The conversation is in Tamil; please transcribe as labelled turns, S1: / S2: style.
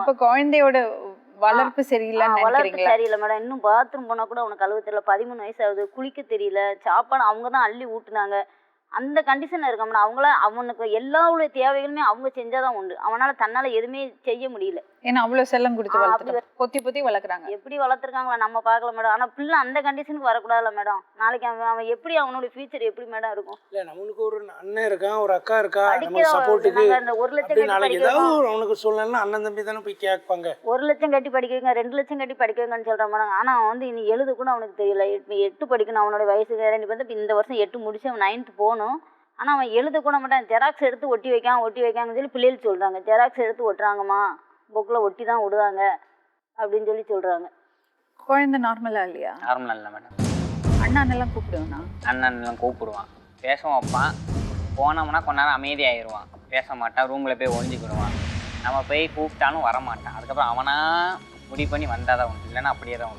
S1: அப்ப குழந்தையோட வளர்ப்பு சரியில்லைன்னு
S2: வளர்ப்பு சரியில்லை மேடம். இன்னும் பாத்ரூம் போனா கூட அவனுக்கு கழுவ தெரியல. பதிமூணு வயசு ஆகுது குளிக்க தெரியல சாப்பாடு அவங்க தான் அள்ளி ஊட்டுனாங்க. அந்த கண்டிஷன்ல இருக்க மேடம் அவங்கள அவனுக்கு எல்லா உள்ள தேவைகளுமே அவங்க செஞ்சாதான் உண்டு. அவனால தன்னால எதுவுமே செய்ய முடியல.
S1: ஏன்னா அவ்வளவு செல்லம் கொடுத்து பொத்தி பொத்தி வளர்க்குறாங்க.
S2: எப்படி வளர்த்துருக்காங்களா நம்ம பார்க்கல மேடம் ஆனா பிள்ளை அந்த கண்டிஷனுக்கு வரக்கூடாதுல்ல மேடம் நாளைக்கு அவன் அவன் எப்படி அவனோட ஃபியூச்சர் எப்படி மேடம் இருக்கும்?
S3: இல்ல நம்மளுக்கு ஒரு அண்ணன் இருக்கான் ஒரு அக்கா இருக்கா சப்போர்ட்டுக்கு
S2: அந்த ஒரு லட்சம்
S3: நாளைக்கு ஏதாவது அவனுக்கு சொல்லணும்னா அண்ணன் தம்பி தானே போய் கேட்பாங்க.
S2: ஒரு லட்சம் கட்டி படிக்க வைங்க ரெண்டு லட்சம் கட்டி படிக்க வைங்கன்னு சொல்ற மேடம் ஆனா அவன் வந்து இனி எழுத கூட அவனுக்கு தெரியல. எட்டு படிக்கணும் அவனோட வயசுக்கு ரெண்டு இப்ப இந்த வருஷம் எட்டு முடிச்சு அவன் நைன்த் போகணும். ஆனா அவன் எழுத கூட மாட்டான். ஜெராக்ஸ் எடுத்து ஒட்டி வைக்கான் ஒட்டி வைக்காங்கன்னு சொல்லி பிள்ளைகள் சொல்றாங்க. ஜெராக்ஸ் எடுத்து ஒட்டுறாங்கம்மா. புக்கில் ஒட்டி தான் விடுவாங்க அப்படின்னு சொல்லி சொல்றாங்க.
S1: குழந்தை நார்மலா இல்லையா?
S4: நார்மல் இல்லை மேடம்
S1: அண்ணானெல்லாம் கூப்பிடுவேனா?
S4: அண்ணன்லாம் கூப்பிடுவான். பேச வைப்பான். போனோம்னா கொஞ்ச நேரம் அமைதியாயிருவான். பேச மாட்டான். ரூமில் போய் ஒழிஞ்சிக்கிடுவான் நம்ம போய் கூப்பிட்டாலும் வரமாட்டான். அதுக்கப்புறம் அவனா முடிவு பண்ணி வந்தால் தான் உண்டு. இல்லைன்னா அப்படியே தான் உண்டு.